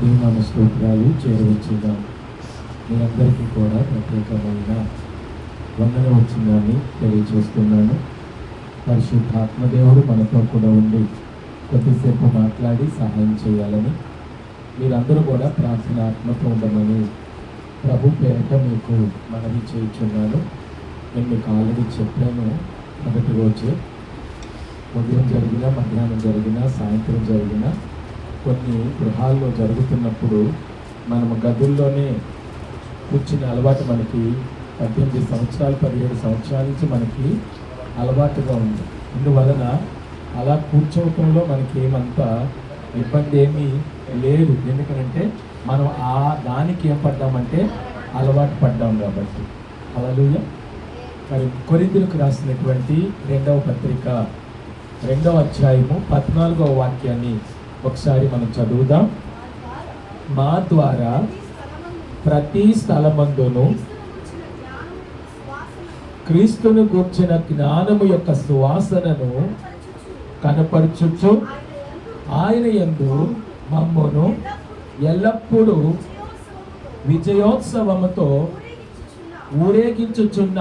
దీనామ స్తోత్రాలు చేరవచ్చుగా. మీ అందరికీ కూడా ప్రత్యేకమైన వందన వచ్చిందని తెలియజేస్తున్నాను పరిశుద్ధాత్మదేవుడు మనతో కూడా ఉండి కొద్దిసేపు మాట్లాడి సహాయం చేయాలని. మీరందరూ కూడా ప్రార్థన ఆత్మతో ఉండమని ప్రభు పేరిట మీకు మనవి చేయించున్నాను. నేను మీకు ఆల్రెడీ చెప్పాను మొదటి రోజే. ఉదయం జరిగిన మధ్యాహ్నం జరిగిన సాయంత్రం జరిగిన కొన్ని గృహాల్లో జరుగుతున్నప్పుడు మనము గదుల్లోనే కూర్చునే అలవాటు మనకి పద్దెనిమిది సంవత్సరాలు పదిహేడు సంవత్సరాల నుంచి మనకి అలవాటుగా ఉంది. అందువలన అలా కూర్చోవటంలో మనకి ఏమంత ఇబ్బంది ఏమీ లేదు. ఎందుకంటే మనం ఆ దానికి ఏం పడ్డామంటే అలవాటు పడ్డాం కాబట్టి. అలలుయ మరి కొరిందులకు రాసినటువంటి రెండవ పత్రిక రెండవ అధ్యాయము పద్నాలుగవ వాక్యాన్ని ఒకసారి మనం చదువుదాం. మా ద్వారా ప్రతి స్థలమందును క్రీస్తును గూర్చిన జ్ఞానము యొక్క సువాసనను కనపరచుచు ఆయన యందు మమ్మను ఎల్లప్పుడూ విజయోత్సవముతో ఊరేగించుచున్న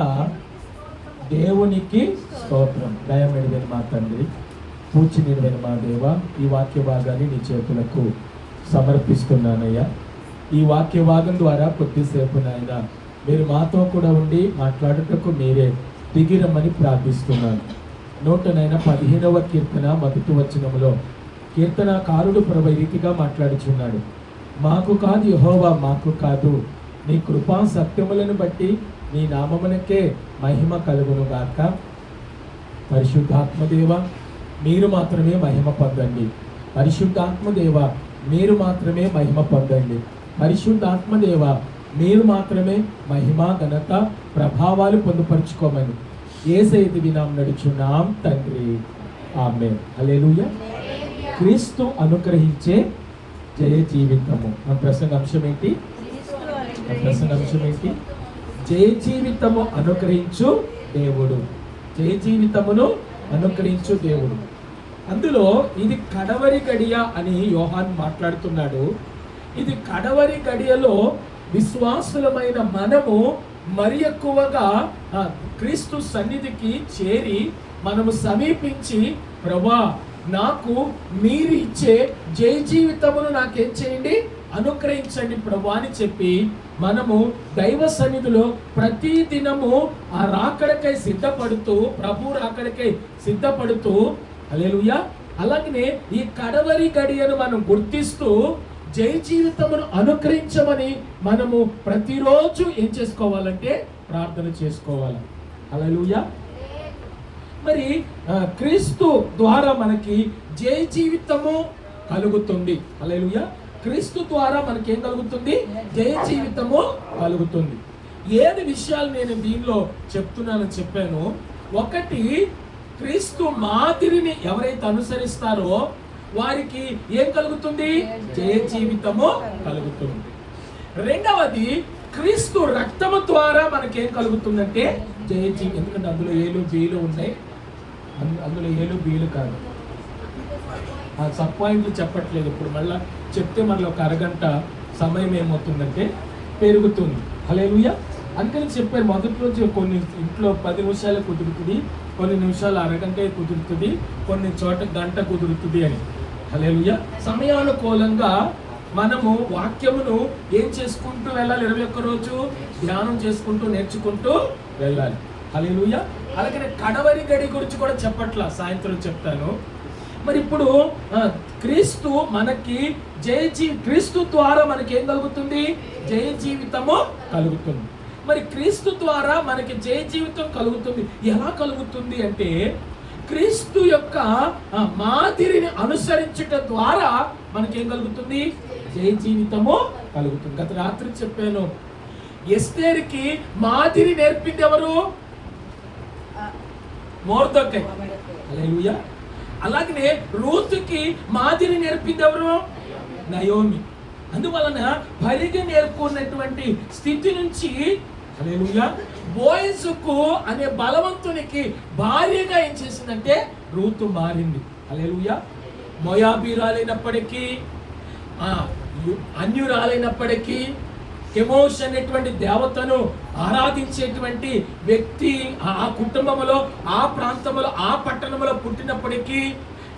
దేవునికి స్తోత్రం. దయమెడిదని మా తండ్రి. పూచి నిడిగిన మా దేవ ఈ వాక్య భాగాన్ని నీ చేతులకు సమర్పిస్తున్నానయ్యా. ఈ వాక్య భాగం ద్వారా కొద్దిసేపు నాయన మీరు మాతో కూడా ఉండి మాట్లాడుటకు మీరే దిగిరమ్మని ప్రార్థిస్తున్నాను. నూటనైన పదిహేనవ కీర్తన మొదటి వచనములో కీర్తనకారుడు ప్రభు రీతిగా మాట్లాడుచున్నాడు. మాకు కాదు యహోవా మాకు కాదు. నీ కృపా సత్యములను బట్టి నీ నామమునకే మహిమ కలుగును గాక పరిశుద్ధాత్మదేవ మీరు మాత్రమే మహిమ పొందండి. పరిశుద్ధాత్మదేవ మీరు మాత్రమే మహిమ పొందండి. పరిశుద్ధాత్మదేవ మీరు మాత్రమే మహిమ ఘనత ప్రభావాలు పొందుపరుచుకోమని ఏసైతి వినాం నడుచున్నాం తండ్రి. ఆమె హల్లెలూయా. క్రీస్తు అనుగ్రహించే జయ జీవితము. మన ప్రసంగ అంశం ఏంటి? మన ప్రసంగ అంశం ఏంటి? జయ జీవితము అనుగ్రహించు దేవుడు. జయ జీవితమును అనుగ్రహించు దేవుడు. అందులో ఇది కడవరి గడియ అని యోహాన్ మాట్లాడుతున్నాడు. ఇది కడవరి గడియలో విశ్వాసులమైన మనము మరి ఎక్కువగా క్రీస్తు సన్నిధికి చేరి మనము సమీపించి ప్రభా నాకు మీరు ఇచ్చే జయ జీవితమును నాకేం చేయండి? అనుగ్రహించండి ప్రభా అని చెప్పి మనము దైవ సన్నిధిలో ప్రతి దినము ఆ రాకడకై సిద్ధపడుతూ ప్రభు రాకడకై సిద్ధపడుతూ అలేలుయ్యా అలాగనే ఈ కడవరి గడియను మనం గుర్తిస్తూ జయ జీవితమును అనుగ్రహించమని మనము ప్రతిరోజు ఏం చేసుకోవాలంటే ప్రార్థన చేసుకోవాలి. అలలుయా మరి క్రీస్తు ద్వారా మనకి జయ జీవితము కలుగుతుంది. అలలుయా క్రీస్తు ద్వారా మనకి ఏం కలుగుతుంది? జయ జీవితము కలుగుతుంది. ఏడు విషయాలు నేను దీనిలో చెప్తున్నానని చెప్పాను. ఒకటి క్రీస్తు మాదిరిని ఎవరైతే అనుసరిస్తారో వారికి ఏం కలుగుతుంది? జయ జీవితము కలుగుతుంది. రెండవది క్రీస్తు రక్తము ద్వారా మనకేం కలుగుతుందంటే జయ జీవి ఎందుకంటే అందులో ఏలు బీలు ఉన్నాయి. అందు- అందులో ఏలు బీలు కాదు. ఆ సబ్ పాయింట్లు చెప్పట్లేదు. ఇప్పుడు మళ్ళీ చెప్తే మళ్ళీ ఒక అరగంట సమయం ఏమవుతుందంటే పెరుగుతుంది. హలేలుయ అందుకని చెప్పారు. మొదటి రోజు కొన్ని ఇంట్లో పది నిమిషాలు కుదురుతుంది. కొన్ని నిమిషాలు అరగంటే కుదురుతుంది. కొన్ని చోట గంట కుదురుతుంది అని. హలేలుయ సమయానుకూలంగా మనము వాక్యమును ఏం చేసుకుంటూ వెళ్ళాలి? ఇరవై ఒక్క రోజు ధ్యానం చేసుకుంటూ నేర్చుకుంటూ వెళ్ళాలి. హలేలుయ అలాగే కడవరి గడి గురించి కూడా చెప్పట్లా. సాయంత్రం చెప్తాను. మరి ఇప్పుడు క్రీస్తు మనకి జయ జీ క్రీస్తు ద్వారా మనకి ఏం కలుగుతుంది? జయ జీవితము కలుగుతుంది. మరి క్రీస్తు ద్వారా మనకి జయ జీవితం కలుగుతుంది. ఎలా కలుగుతుంది అంటే క్రీస్తు యొక్క మాదిరిని అనుసరించుట ద్వారా మనకేం కలుగుతుంది? జయ జీవితము కలుగుతుంది. గత రాత్రి చెప్పాను. ఎస్తేరికి మాదిరి నేర్పింది ఎవరు? మోర్దొక్కై అలాగనే రూతుకి మాదిరి నేర్పింది ఎవరు? నయోమి. అందువలన పరిగి నేర్చుకున్నటువంటి స్థితి నుంచి హల్లెలూయా. బోయసుకు అనే బలవంతునికి భార్యగా ఏం చేసిందంటే రూతు మారింది. అలేలుయా మోయాబీరాలైనప్పటికీ ఆ యు- అన్యురాలైనప్పటికీ కెమోష్ అనేటువంటి దేవతను ఆరాధించేటువంటి వ్యక్తి ఆ ఆ కుటుంబంలో ఆ ప్రాంతంలో ఆ పట్టణంలో పుట్టినప్పటికీ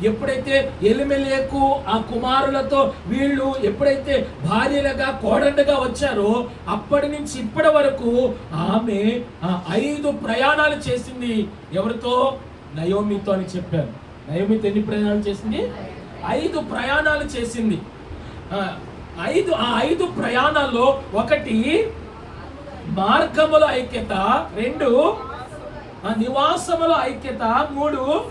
ఎప్పుడైతే ఎలిమెలేకు ఆ కుమారులతో వీళ్ళు ఎప్పుడైతే భార్యలుగా కోడండగా వచ్చారో అప్పటి నుంచి ఇప్పటి వరకు ఆమె ఆ ఐదు ప్రయాణాలు చేసింది. ఎవరితో? నయోమితో అని చెప్పారు. నయోమితో ఎన్ని ప్రయాణాలు చేసింది? ఐదు ప్రయాణాలు చేసింది. ఆ, ఐదు ఆ ఐదు ప్రయాణాల్లో ఒకటి మార్గముల ఐక్యత రెండు ఆ నివాసముల ఐక్యత మూడు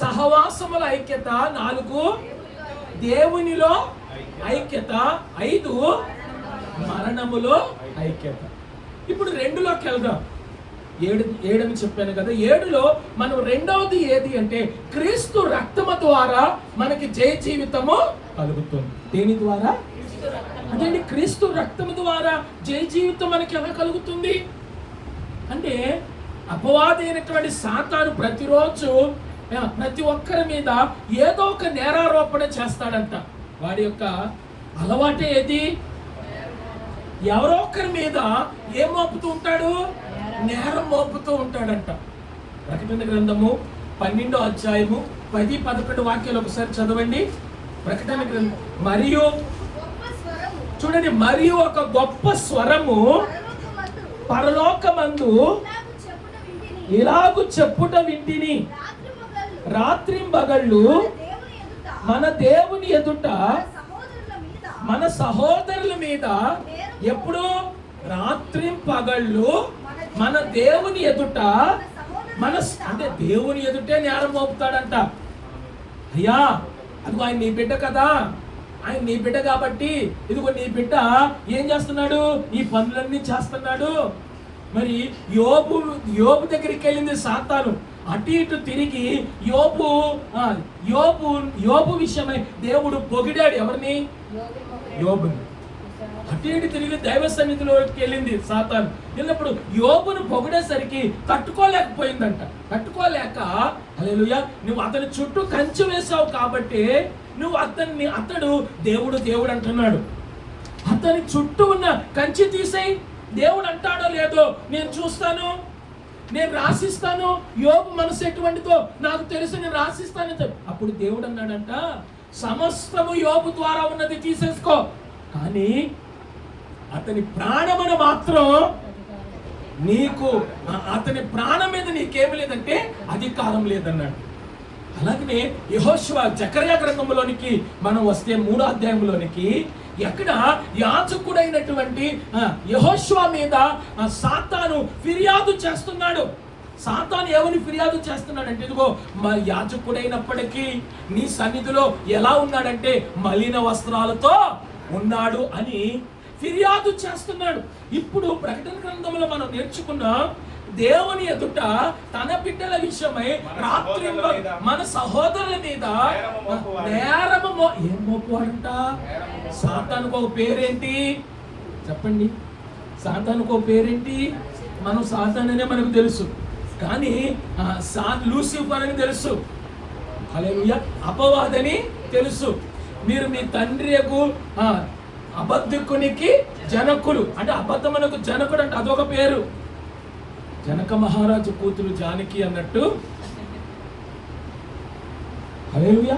సహవాసముల ఐక్యత నాలుగు. దేవునిలో ఐక్యత ఐదు. మరణములో ఐక్యత. ఇప్పుడు రెండులోకి వెళ్దాం. ఏడు ఏడని చెప్పాను కదా. ఏడులో మనం రెండవది ఏది అంటే క్రీస్తు రక్తము ద్వారా మనకి జయ జీవితము కలుగుతుంది. దేని ద్వారా? అదేంటి? క్రీస్తు రక్తము ద్వారా జయ జీవితం మనకి ఎలా కలుగుతుంది? అంటే అపవాదైనటువంటి సాతాను ప్రతిరోజు ప్రతి ఒక్కరి మీద ఏదో ఒక నేరారోపణ చేస్తాడంట. వాడి యొక్క అలవాటే ఏది? ఎవరో ఒకరి మీద ఏం మోపుతూ ఉంటాడు? నేరం మోపుతూ ఉంటాడంట. ప్రకటన గ్రంథము పన్నెండో అధ్యాయము పది పదకొండు వాక్యాలు ఒకసారి చదవండి. ప్రకటన గ్రంథం మరియు చూడండి మరియు ఒక గొప్ప స్వరము పరలోకమందు ఇలాగు చెప్పుట వింటిని. ఇలాగు చెప్పుట వింటిని రాత్రిపగళ్ళు రాత్రింబగళ్ళు దేవుని మన దేవుని ఎదుట మన సహోదరుల మీద ఎప్పుడు? రాత్రి పగళ్ళు మన దేవుని ఎదుట మన అంటే దేవుని ఎదుటే నేరం మోపుతాడంట. అయ్యా అదిగో ఆయన నీ బిడ్డ కదా. ఆయన నీ బిడ్డ కాబట్టి ఇదిగో నీ బిడ్డ ఏం చేస్తున్నాడు? ఈ పనులన్నీ చేస్తున్నాడు. మరి యోబు యోబు దగ్గరికి వెళ్ళింది సాతాను. అటు ఇటు తిరిగి యోపు యోపు యోపు విషయమై దేవుడు పొగిడాడు. ఎవరిని? యోబుని. అటు ఇటు తిరిగి దైవ సన్నిధిలోకి వెళ్ళింది సాతాను. వెళ్ళినప్పుడు యోగును పొగిడేసరికి తట్టుకోలేకపోయిందంట. తట్టుకోలేక హల్లెలూయా నువ్వు అతని చుట్టూ కంచె వేసావు కాబట్టి నువ్వు అతన్ని అతడు దేవుడు దేవుడు అంటున్నాడు. అతని చుట్టూ ఉన్న కంచి తీసేయి. దేవుడు అంటాడో లేదో నేను చూస్తాను. నేను రాసిస్తాను యోగు మనసు ఎటువంటిదో నాకు తెలుసు నేను రాసిస్తాను అప్పుడు దేవుడు అన్నాడంట సమస్తము యోగు ద్వారా ఉన్నది తీసేసుకో. కానీ అతని ప్రాణమును మాత్రం నీకు అతని ప్రాణం మీద నీకేమి లేదంటే అధికారం లేదన్నాడు. అలాగనే యహోశివ చక్రయ గ్రంథంలోనికి మనం వస్తే మూడో అధ్యాయంలోనికి ఎక్కడ యాచకుడైనటువంటి యహోశివ మీద సాతాను ఫిర్యాదు చేస్తున్నాడు. సాతాను ఏమని ఫిర్యాదు చేస్తున్నాడంటే ఇదిగో మా యాచకుడైనప్పటికీ నీ సన్నిధిలో ఎలా ఉన్నాడంటే మలిన వస్త్రాలతో ఉన్నాడు అని ఫిర్యాదు చేస్తున్నాడు. ఇప్పుడు ప్రకటన గ్రంథంలో మనం నేర్చుకున్నాం దేవుని ఎదుట తన బిడ్డల విషయమై రాత్రి మన సహోదరుల మీద నేరము ఏం మోపువాడంట సాతానుకు ఒక పేరేంటి? చెప్పండి. సాతానుకు ఒక పేరేంటి? మనం సాతాన్ అనే మనకు తెలుసు. కానీ సా లూసిఫర్ అని తెలుసు. అపవాదని తెలుసు. మీరు మీ తండ్రి యొక్క అబద్ధకునికి జనకులు. అంటే అబద్ధమునకు జనకుడు అంటే అదొక పేరు. జనక మహారాజు కూతురు జానకి అన్నట్టు. హల్లెలూయా.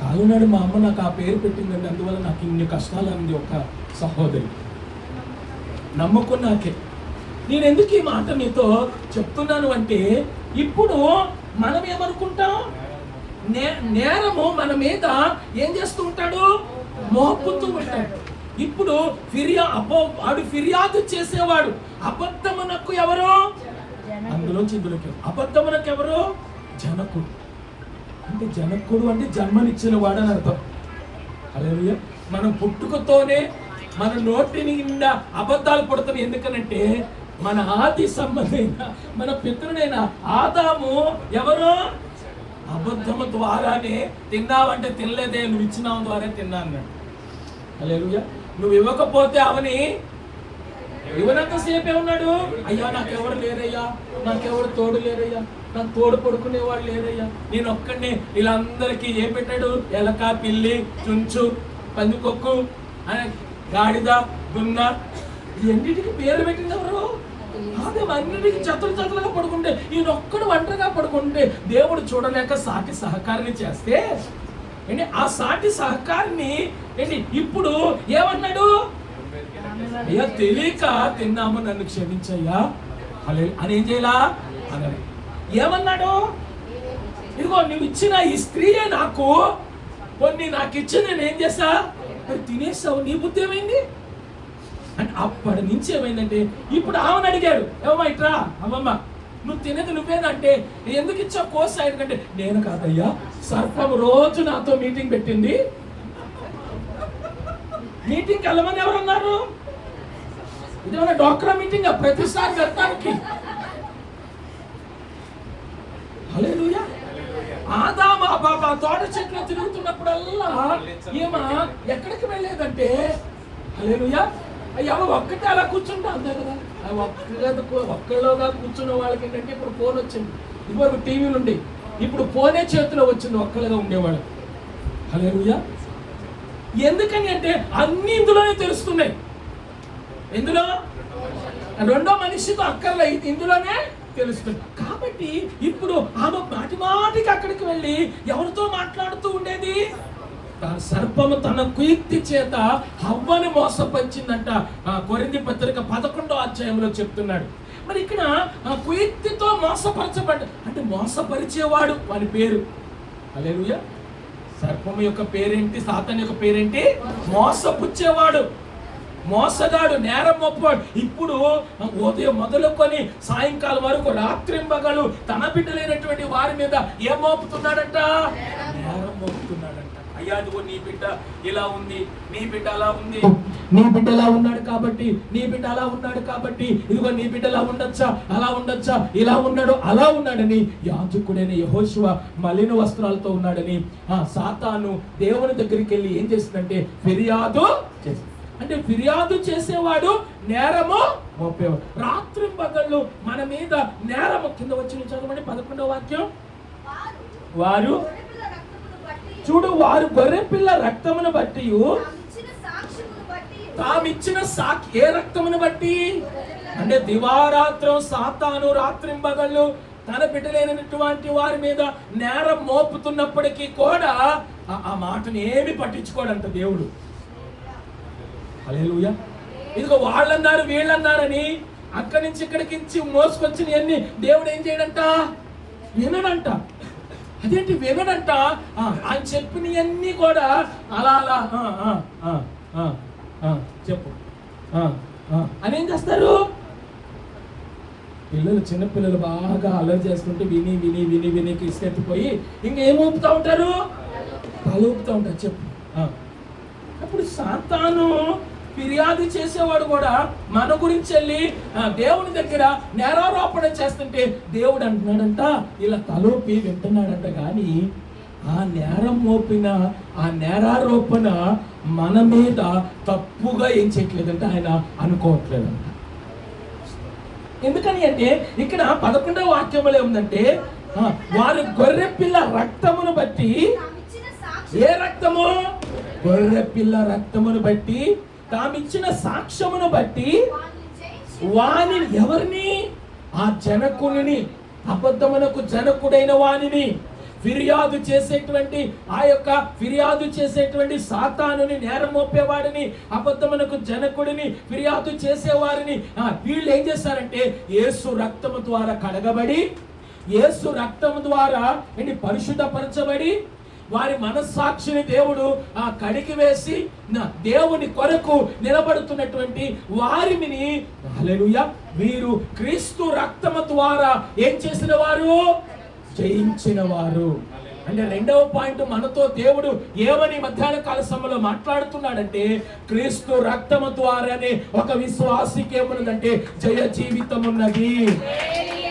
కాలునాడు మా అమ్మ నాకు ఆ పేరు పెట్టిందండి అందువల్ల నాకు ఇన్ని కష్టాలు అంది ఒక సహోదరి. నమ్ముకున్నాకే. నేను ఎందుకు ఈ మాట మీతో చెప్తున్నాను అంటే ఇప్పుడు మనం ఏమనుకుంటాం నే నేరము మన మీద ఏం చేస్తూ ఉంటాడు? మోపుతూ ఉంటాడు. ఇప్పుడు ఫిర్యా అపో వాడు ఫిర్యాదు చేసేవాడు. అబద్ధమునకు ఎవరు? అందులోంచి ఇందులోకి అబద్ధమునకు ఎవరు? జనకుడు. అంటే జనకుడు అంటే జన్మనిచ్చిన వాడని అర్థం. హల్లెలూయా. మనం పుట్టుకతోనే మన నోటి నిండా అబద్ధాలు పడుతున్నాయి ఎందుకనంటే మన ఆది సంబంధమైన మన పితృడైన ఆదాము ఎవరు? అబద్ధము ద్వారానే తిన్నావంటే తినలేదే నువ్వు ఇచ్చినావు ద్వారా తిన్నా అన్నాడు. హల్లెలూయా. నువ్వు ఇవ్వకపోతే అవని ఇవ్వనంతసేపే ఉన్నాడు? అయ్యా నాకెవరు లేరయ్యా? నాకెవరు తోడు లేరయ్యా? నాకు తోడు పడుకునే వాళ్ళు లేరయ్యా? నేను ఒక్కడిని. వీళ్ళందరికీ ఏం పెట్టాడు? ఎలక పిల్లి చుంచు పందికొక్కు గాడిద దున్న ఎన్నిటికి పేర్లు పెట్టింది ఎవరు? అన్నిటికీ అన్నిటికి చతులుగా పడుకుంటే ఈయన ఒక్కడు ఒంటరిగా పడుకుంటే దేవుడు చూడలేక సాటి సహకారిని చేస్తే ఏంటి? ఆ సాటి సహకారిని ఏంటి? ఇప్పుడు ఏమన్నాడు? అయ్యా తెలియక తిన్నాము నన్ను క్షమించయ్యా. అలే అని ఏం చేయాలా? అలా ఏమన్నాడు? ఇదిగో నువ్వు ఇచ్చిన ఈ స్త్రీయే నాకు. కొన్ని నాకు ఇచ్చి నేను ఏం చేసా మరి తినేసావు నీ బుద్ధి ఏమైంది? అంటే అప్పటి నుంచి ఏమైందంటే ఇప్పుడు ఆమెను అడిగాడు ఏమమ్మా ఇట్రా అమ్మమ్మ నువ్వు తినేది నువ్వేనంటే ఎందుకు ఇచ్చా కోర్స్ ఆయనకంటే నేను కాదయ్యా సర్పం రోజు నాతో మీటింగ్ పెట్టింది. మీటింగ్కి వెళ్ళమని ఎవరున్నారు ఇదేమన్నా డాక్టర్ మీటింగ్? ప్రతిసారి వెళ్తానికి హల్లెలూయా. ఆదామ బాబా తోట చెట్లు తిరుగుతున్నప్పుడల్లా ఈమె ఎక్కడికి వెళ్ళేదంటే హల్లెలూయా అయ్యా ఒక్కటే అలా కూర్చుంటా అంతే కదా. ఆ ఒక్క ఒక్కళ్ళోగా కూర్చున్న వాళ్ళకి ఏంటంటే ఇప్పుడు ఫోన్ వచ్చింది. ఇప్పుడు టీవీలు ఉండి ఇప్పుడు ఫోనే చేతిలో వచ్చింది ఒక్కళ్ళగా ఉండేవాళ్ళు. హల్లెలూయా. ఎందుకని అంటే అన్ని ఇందులోనే తెలుస్తున్నాయి. ఎందులో? రెండో మనిషితో అక్కర్లే. ఇందులోనే తెలుస్తుంది. కాబట్టి ఇప్పుడు ఆమె మాటి మాటికి అక్కడికి వెళ్ళి ఎవరితో మాట్లాడుతూ ఉండేది? సర్పము తన కుయుక్తి చేత హవ్వని మోసపరిచిందంట. కొరింది పత్రిక పదకొండో అధ్యాయంలో చెప్తున్నాడు. మరి ఇక్కడ ఆ కుయుక్తితో మోసపరచబడ్డ అంటే మోసపరిచేవాడు వాని పేరు. అలేలుయా సర్పం యొక్క పేరేంటి? సాతన్ యొక్క పేరేంటి? మోసపుచ్చేవాడు. మోసగాడు నేరం మోపువాడు. ఇప్పుడు ఉదయం మొదలుకొని సాయంకాలం వరకు రాత్రింబగలు తన బిడ్డలైనటువంటి వారి మీద ఏం మోపుతున్నాడంట? నేరం మోపుతున్నాడు అయ్యా నువ్వు నీ బిడ్డ ఇలా ఉంది నీ బిడ్డ అలా ఉంది. నీ బిడ్డ అలా ఉన్నాడు కాబట్టి నీ బిడ్డ అలా ఉన్నాడు కాబట్టి ఇదిగో నీ బిడ్డ అలా ఉండొచ్చా అలా ఉండొచ్చా ఇలా ఉన్నాడు అలా ఉన్నాడని యాజకుడైన యహోశివ మలిన వస్త్రాలతో ఉన్నాడని ఆ సాతాను దేవుని దగ్గరికి వెళ్ళి ఏం చేస్తుందంటే ఫిర్యాదు చేస్తుంది. అంటే ఫిర్యాదు చేసేవాడు నేరము మోపేవాడు. రాత్రి పగళ్ళు మన మీద నేరము. కింద వచ్చి చదవండి పదకొండవ వాక్యం. వారు వారు గొర్రెపిల్ల రక్తమును బట్టి చూడు వారు గొర్రె పిల్ల రక్తమును బట్టి. తామిచ్చిన సాక్షి ఏ రక్తమును బట్టి? అంటే దివారాత్రం సాతాను రాత్రింబగళ్ళు తన బిడ్డలైనటువంటి వారి మీద నేరం మోపుతున్నప్పటికీ కూడా ఆ- మాటను ఏమి పట్టించుకోడంట దేవుడు. హల్లెలూయా. ఇదిగో వాళ్ళన్నారు వీళ్ళన్నారని అక్కడి నుంచి ఇక్కడికి ఇచ్చి మోసుకొచ్చిన అన్ని దేవుడు ఏం చేయడంట? వినడంట. అదేంటి వినడంట ఆయన చెప్పినవన్నీ కూడా అలా అలా ఆ, ఆ, ఆ, ఆ, చెప్పు. ఆ, అని ఏం చేస్తారు? పిల్లలు చిన్నపిల్లలు బాగా అల్లరి చేస్తుంటే విని విని విని విని కిసుకెత్తిపోయి ఇంకేం ఊపుతూ ఉంటారు? తల ఊపుతూ ఉంటారు. చెప్పు. అప్పుడు సాతాను ఫిర్యాదు చేసేవాడు కూడా మన గురించి వెళ్ళి ఆ, దేవుని దగ్గర నేరారోపణ చేస్తుంటే దేవుడు అంటున్నాడంట ఇలా తలూపి వింటున్నాడంట కానీ ఆ నేరం మోపిన ఆ నేరారోపణ మన మీద తప్పుగా ఏం చేయట్లేదంటే ఆయన అనుకోవట్లేదంట. ఎందుకని అంటే ఇక్కడ పదకొండవ వాక్యంలో ఏముందంటే వారి గొర్రె పిల్ల రక్తమును బట్టి ఏ రక్తము? గొర్రె పిల్ల రక్తమును బట్టి తామిచ్చిన సాక్ష్యమును బట్టి వాని ఎవరిని? ఆ జనకుని అబద్ధమునకు జనకుడైన వానిని ఫిర్యాదు చేసేటువంటి ఆ యొక్క ఫిర్యాదు చేసేటువంటి సాతానుని నేరం మోపేవాడిని అబద్ధమునకు జనకుడిని ఫిర్యాదు చేసేవారిని. వీళ్ళు ఏం చేశారంటే యేసు రక్తము ద్వారా కడగబడి యేసు రక్తము ద్వారా ఏంటి పరిశుద్ధపరచబడి వారి మనస్సాక్షిని దేవుడు ఆ కడిగి వేసి నా దేవుని కొరకు నిలబడుతున్నటువంటి వారిని హల్లెలూయా. వీరు క్రీస్తు రక్తము ద్వారా ఏం చేసిన వారు? జయించిన వారు అంటే రెండవ పాయింట్ మనతో దేవుడు ఏమని మధ్యాహ్న కాల సమయంలో మాట్లాడుతున్నాడంటే క్రీస్తు రక్తము ద్వారానే ఒక విశ్వాసికి ఏమున్నదంటే జయ జీవితం ఉన్నది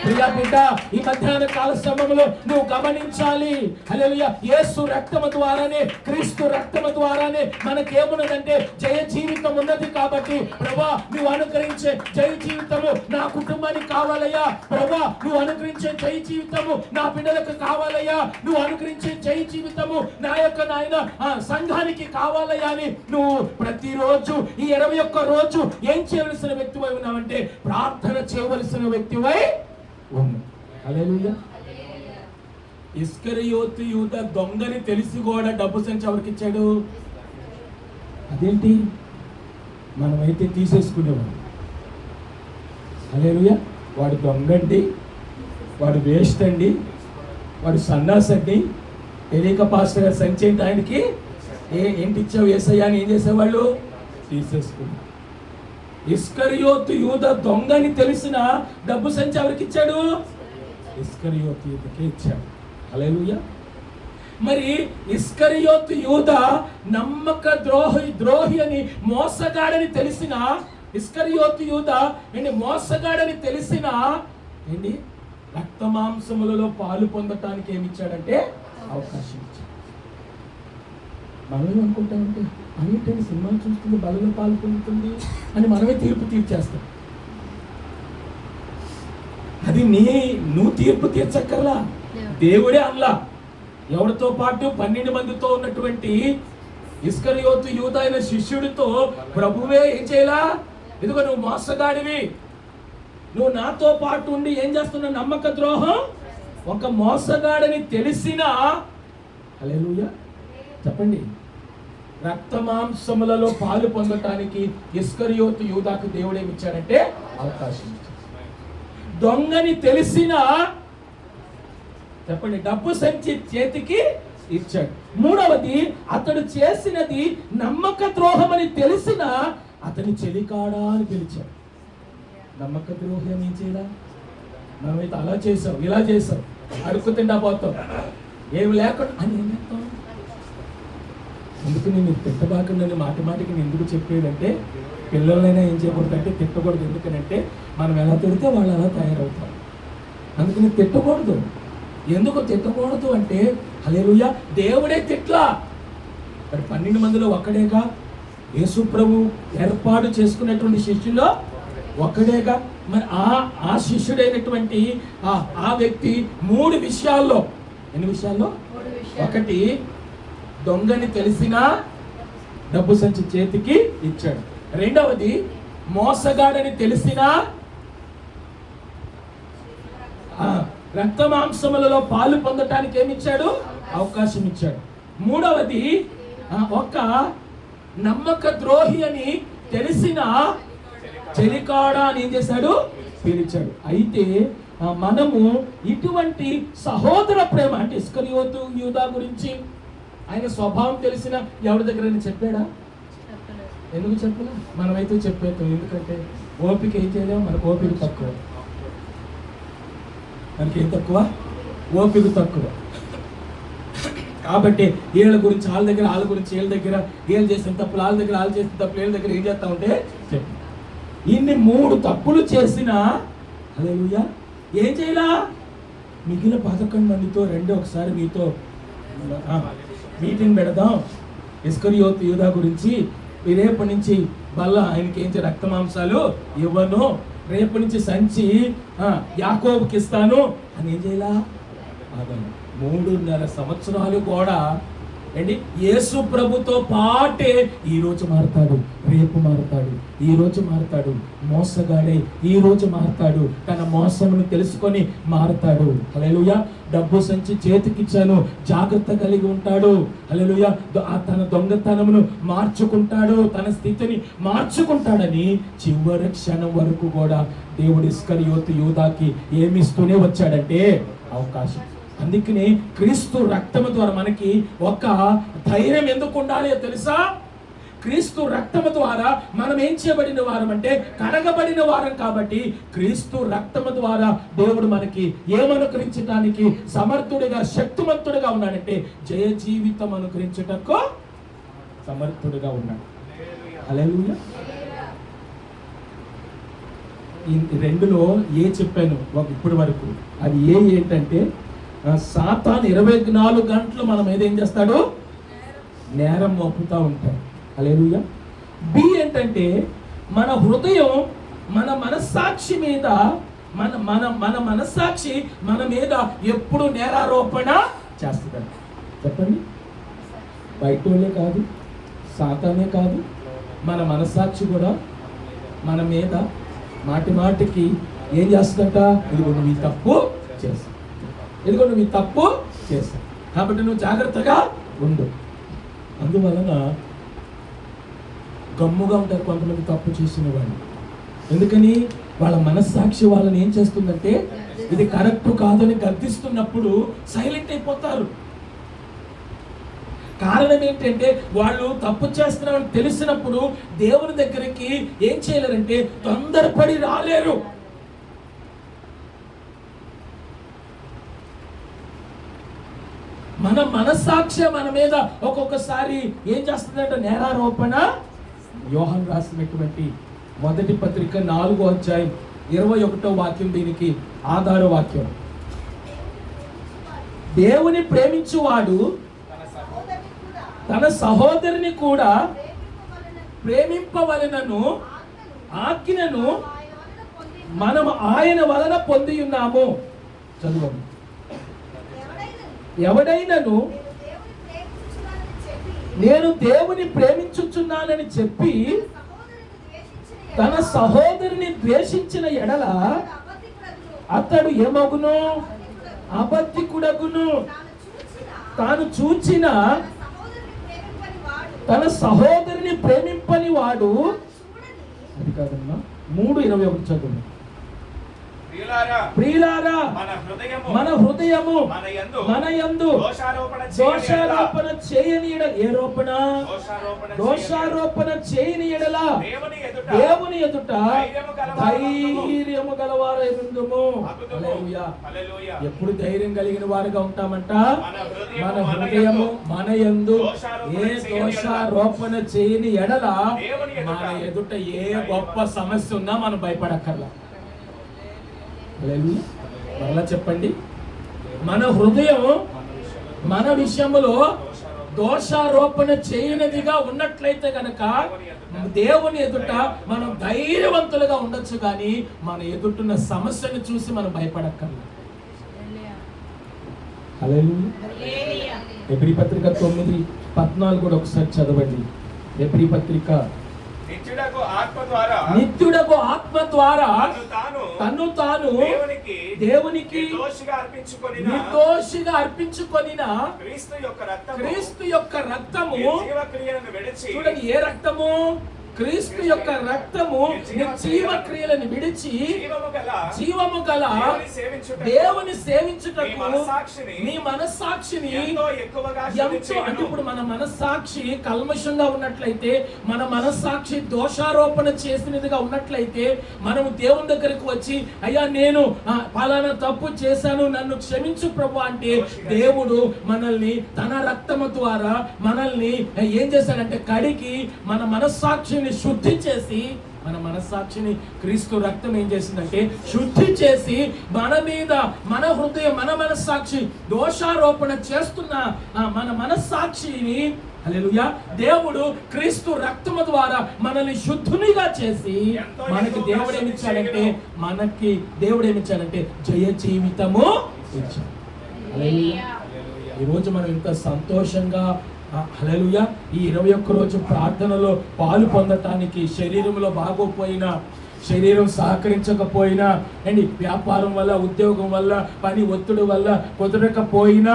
ప్రియా బిడ్డ ఈ మధ్యాహ్న కాల సమయంలో నువ్వు గమనించాలి. హల్లెలూయా యేసు రక్తము ద్వారానే క్రీస్తు రక్తము ద్వారానే మనకేమున్నదంటే జయ జీవితం ఉన్నది కాబట్టి ప్రభా నువ్వు అనుగ్రహించే జయ జీవితము నా కుటుంబానికి కావాలయ్యా. ప్రభా నువ్వు అనుగ్రహించే జయ జీవితము నా బిడ్డలకు కావాలయ్యా. నువ్వు అనుగ్రహించే జయ జీవితము నా యొక్క నాయన ఆ సంఘానికి కావాలయ్యా అని నువ్వు ప్రతిరోజు ఈ ఇరవై ఒక్క రోజు ఏం చేయవలసిన వ్యక్తివై ఉన్నావంటే ప్రార్థన చేయవలసిన వ్యక్తివై ఇస్కరియోతు యూద దొంగని తెలిసి కూడా డబ్బు సంచి ఎవరికి ఇచ్చాడు? అదేంటి? మనమైతే తీసేసుకునేవాడు అలేలుయ్య వాడు దొంగండి వాడు వేస్ట్ అండి వాడు సన్నాస్ అండి తెలియక పాస్టర్ సంచి ఏంటి ఆయనకి. ఏ ఏంటి ఇచ్చావు ఏసయ్యా అని ఏం చేసేవాళ్ళు? తీసేసుకున్నారు. ఇస్కరియోతు యూద దొంగని తెలిసిన డబ్బు సంచి ఎవరికి ఇచ్చాడు? ఇస్కరియోతు యూదకే ఇచ్చాడు. అలేలుయ్య మరి ఇస్కరియోతు యూద నమ్మక ద్రోహి ద్రోహి అని మోసగాడని తెలిసిన ఇస్కరియోతు యూద ఏంటి మోసగాడని తెలిసిన ఏంటి? రక్త మాంసములలో పాలు పొందటానికి ఏమిచ్చాడంటే అవకాశం. మనం అనుకుంటామంటే అన్నింటిని సినిమాలు చూస్తుంది బలలో పాలు పొందుతుంది అని మనమే తీర్పు తీర్చేస్తాం. అది నీ నువ్వు తీర్పు తీర్చక్కర్లా. దేవుడే అల్లా. ఎవరితో పాటు? పన్నెండు మందితో ఉన్నటువంటి ఇస్కరియోతు యూత అయిన శిష్యుడితో ప్రభువే ఏం చేయాలా? ఇదిగో నువ్వు మోసగాడివి. నువ్వు నాతో పాటు ఉండి ఏం చేస్తున్నావు నమ్మక ద్రోహం? ఒక మోసగాడని తెలిసినా హల్లెలూయా. చెప్పండి. రక్త మాంసములలో పాలు పొందటానికి ఇస్కరియోతు యూదాకు దేవుడు ఏమి ఇచ్చాడంటే అవకాశం దొంగని తెలిసిన చెప్పండి డబ్బు సంచి చేతికి ఇచ్చాడు. మూడవది అతడు చేసినది నమ్మక ద్రోహం అని తెలిసిన అతని చెలికాడా అని పిలిచాడు. నమ్మక ద్రోహం ఏం చేయడా మనమైతే అలా చేసాం ఇలా చేసాం అడుక్కు తిండా పోతాం. ఏమి లేకుండా అని ఏం ఎందుకు నేను తిట్టబాకండి మాటి మాటికి నేను ఎందుకు చెప్పేదంటే పిల్లలైనా ఏం చేయకూడదు అంటే తిట్టకూడదు. ఎందుకనంటే మనం ఎలా తిడితే వాళ్ళు అలా తయారవుతారు. అందుకని తిట్టకూడదు. ఎందుకు తిట్టకూడదు అంటే హల్లెలూయా దేవుడే తిట్లా. మరి పన్నెండు మందిలో ఒక్కడేగా? యేసు ప్రభు ఏర్పాటు చేసుకున్నటువంటి శిష్యుల్లో ఒక్కడేగా? మరి ఆ ఆ శిష్యుడైనటువంటి ఆ ఆ వ్యక్తి మూడు విషయాల్లో. ఎన్ని విషయాల్లో? ఒకటి దొంగని తెలిసినా డబ్బు సంచి చేతికి ఇచ్చాడు. రెండవది మోసగాడని తెలిసినా ఆ, రక్త మాంసములలో పాలు పొందటానికి ఏమి ఇచ్చాడు? అవకాశం ఇచ్చాడు. మూడవది ఆ, ఒక నమ్మక ద్రోహి అని తెలిసిన చెలికాడ అని ఏం చేశాడు? పిలిచాడు. అయితే మనము ఇటువంటి సహోదర ప్రేమ అంటే ఇస్కరియోతు యూదా గురించి ఆయన స్వభావం తెలిసిన ఎవరి దగ్గర చెప్పాడా? ఎందుకు చెప్పలే? మనమైతే చెప్పేస్తాం ఎందుకంటే ఓపిక ఏం చేయలేము మనకు ఓపిక తక్కువ. మనకి ఏం తక్కువ? ఓపిక తక్కువ. కాబట్టి వీళ్ళ గురించి వాళ్ళ దగ్గర వాళ్ళ గురించి వీళ్ళ దగ్గర వీళ్ళు చేసిన తప్పులు వాళ్ళ దగ్గర వాళ్ళు చేసిన తప్పులు వీళ్ళ దగ్గర ఏం చేస్తా ఉంటే చెప్పు. ఇన్ని మూడు తప్పులు చేసిన హల్లెలూయా ఏం చేయాలా? మిగిలిన పదకొండు మందితో రెండో ఒకసారి మీతో ఆ, మీటింగ్ పెడదాం. ఇస్కరియోత్ యూదా గురించి రేపటి నుంచి బల్ల ఆయనకి ఏంటి రక్తమాంసాలు? రక్త మాంసాలు ఇవ్వను. రేపు నుంచి సంచి యాకోబుకి ఇస్తాను. అని ఏం చేయాలా? మూడున్నర సంవత్సరాలు కూడా. ఏంటి? యేసు ప్రభుతో పాటే ఈ రోజు మారతాడు రేపు మారతాడు. ఈ రోజు మారతాడు. మోసగాడే ఈ రోజు మారతాడు. తన మోసమును తెలుసుకొని మారుతాడు. అలెలుయ డబ్బు సంచి చేతికిచ్చాను. జాగ్రత్త కలిగి ఉంటాడు. అలెలుయ తన దొంగతనమును మార్చుకుంటాడు. తన స్థితిని మార్చుకుంటాడని చివరి క్షణం వరకు కూడా దేవుడు ఇస్కరియోతు యూదాకి ఏమిస్తూనే వచ్చాడంటే అవకాశం. అందుకనే క్రీస్తు రక్తము ద్వారా మనకి ఒక ధైర్యం ఎందుకు ఉండాలి తెలుసా? క్రీస్తు రక్తము ద్వారా మనం ఏం చేయబడిన వారం అంటే కడగబడిన వారం కాబట్టి క్రీస్తు రక్తము ద్వారా దేవుడు మనకి ఏమనుకరించడానికి సమర్థుడిగా శక్తిమంతుడిగా ఉన్నాడంటే జయ జీవితం అనుకరించటకు సమర్థుడిగా ఉన్నాడు. అలా రెండులో ఏ చెప్పాను? ఒక ఇప్పటి వరకు. అది ఏ ఏంటంటే సాతాన్ ఇరవై నాలుగు గంటలు మనం ఏదేం చేస్తాడో? నేరం మోపుతూ ఉంటాం అలేలుయ్య బి ఏంటంటే మన హృదయం మన మనస్సాక్షి మీద మన మన మన మనస్సాక్షి మన మీద ఎప్పుడు నేరారోపణ చేస్తుందండి చెప్పండి. బయట వాళ్ళే కాదు సాతానే కాదు మన మనస్సాక్షి కూడా మన మీద మాటి మాటికి ఏం చేస్తుందంట? ఇదిగో నువ్వు ఈ తప్పు చేస్తావు ఇదిగో నువ్వు ఈ తప్పు చేస్తావు కాబట్టి నువ్వు జాగ్రత్తగా ఉండు. అందువలన గమ్ముగా ఉంటారు కొంతమంది తప్పు చేసిన వాళ్ళు ఎందుకని? వాళ్ళ మనస్సాక్షి వాళ్ళని ఏం చేస్తుందంటే ఇది కరెక్ట్ కాదని గర్దిస్తున్నప్పుడు సైలెంట్ అయిపోతారు. కారణం ఏంటంటే వాళ్ళు తప్పు చేస్తున్నారని తెలిసినప్పుడు దేవుని దగ్గరికి ఏం చేయలేరంటే తొందరపడి రాలేరు. మన మనస్సాక్షి మన మీద ఒక్కొక్కసారి ఏం చేస్తుందంటే నేరారోపణ యోహన్ రాసినటువంటి మొదటి పత్రిక నాలుగో అధ్యాయం ఇరవై ఒకటో వాక్యం దీనికి ఆధార వాక్యం. దేవుని ప్రేమించువాడు తన సహోదరుని కూడా ప్రేమింపవలనను ఆజ్ఞను మనం ఆయన వలన పొంది ఉన్నాము. చదువు. ఎవడైనను నేను దేవుని ప్రేమించుచున్నానని చెప్పి తన సహోదరిని ద్వేషించిన ఎడల అతడు ఏమగును? అబద్ధికుడగును. తాను చూచిన తాను తన సహోదరిని ప్రేమింపని వాడు అది కాదమ్మా మూడు ఇరవై ఒకటి చదువు. ప్రియులారా, మన హృదయము మన యందు దోషారోపణ చేయని ఎడల- దోషారోపణ చేయని ఎడల. దేవుని ఎదుట ధైర్యము గలవారై ధైర్యము గలవారై ఉందుము. అద్భుతము. హల్లెలూయా. హల్లెలూయా. ఎప్పుడు ధైర్యం కలిగిన వారుగా ఉంటామంట? మన హృదయము మన యందు ఏ దోషారోపణ చేయని ఎడల. మన ఎదుట ఏ గొప్ప సమస్య ఉన్నా మనం భయపడక్కర్లా. మరలా చెప్పండి. మన హృదయం మన విషయములో దోషారోపణ చేయనిదిగా ఉన్నట్లయితే గనక దేవుని ఎదుట మనం ధైర్యవంతులుగా ఉండొచ్చు కానీ మన ఎదుటున్న సమస్యను చూసి మనం భయపడక్కర్లేదు. ఎబ్రి పత్రిక తొమ్మిది పద్నాలుగు కూడా ఒకసారి చదవండి. ఎబ్రి పత్రిక. నిత్యుడకు ఆత్మ ద్వారా నిత్యుడకు ఆత్మ ద్వారా తను తాను దేవునికి దేవునికి నిర్దోషిగా అర్పించుకొని నిర్దోషిగా అర్పించుకొనిన క్రీస్తు యొక్క రక్తము క్రీస్తు యొక్క రక్తము చూడండి ఏ రక్తము? క్రీస్తు యొక్క రక్తము నిర్జీవ క్రియలను విడిచి జీవము గల దేవుని సేవించుటకు సేవించుటకు మనస్సాక్షిని ఎంతో అంటే. ఇప్పుడు మన మనస్సాక్షి కల్మషంగా ఉన్నట్లయితే మన మనస్సాక్షి దోషారోపణ చేసినదిగా ఉన్నట్లయితే మనము దేవుని దగ్గరకు వచ్చి అయ్యా నేను పలానా తప్పు చేశాను నన్ను క్షమించు ప్రభు అంటే దేవుడు మనల్ని తన రక్తము ద్వారా మనల్ని ఏం చేశాడంటే కడిగి మన మనస్సాక్షిని శుద్ధి చేసి మన మనస్సాక్షిని క్రీస్తు రక్తం ఏం చేసిందంటే శుద్ధి చేసి మన మీద మన హృదయం మన మనస్సాక్షి దోషారోపణ చేస్తున్న ఆ మన మనస్సాక్షిని హల్లెలూయా దేవుడు క్రీస్తు రక్తము ద్వారా మనల్ని శుద్ధునిగా చేసి మనకి దేవుడు ఏమిచ్చాడంటే మనకి దేవుడు ఏమిచ్చాడంటే జయ జీవితము ఇచ్చాడు. ఈరోజు మనం ఇంత సంతోషంగా హలలుయ ఈ ఇరవై ఒక్క రోజు ప్రార్థనలో పాలు పొందటానికి శరీరంలో బాగోపోయినా శరీరం సహకరించకపోయినా అండి వ్యాపారం వల్ల ఉద్యోగం వల్ల పని ఒత్తిడి వల్ల కుదరకపోయినా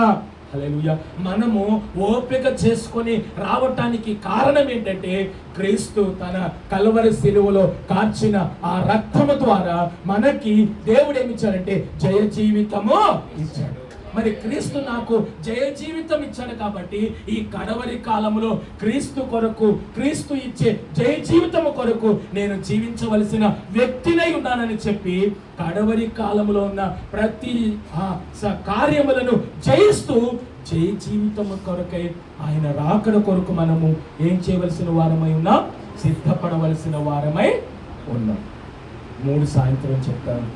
హల్లెలూయా మనము ఓపిక చేసుకొని రావటానికి కారణం ఏంటంటే క్రీస్తు తన కలవరి శిలువలో కార్చిన ఆ రక్తము ద్వారా మనకి దేవుడు ఏమిచ్చాడంటే జయ జీవితము ఇచ్చాడు. మరి క్రీస్తు నాకు జయ జీవితం ఇచ్చాడు కాబట్టి ఈ కడవరి కాలంలో క్రీస్తు కొరకు క్రీస్తు ఇచ్చే జయ జీవితము కొరకు నేను జీవించవలసిన వ్యక్తినై ఉన్నానని చెప్పి కడవరి కాలంలో ఉన్న ప్రతి స- కార్యములను జయిస్తూ జయ జీవితము కొరకై ఆయన రాకడ కొరకు మనము ఏం చేయవలసిన వారమై ఉన్నాం? సిద్ధపడవలసిన వారమై ఉన్నాం. మూడు సాయంత్రం చెప్తాను.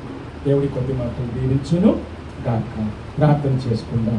దేవుడి కొద్ది మాటలు దీవించును. గాక ప్రార్థన చేసుకుందాం.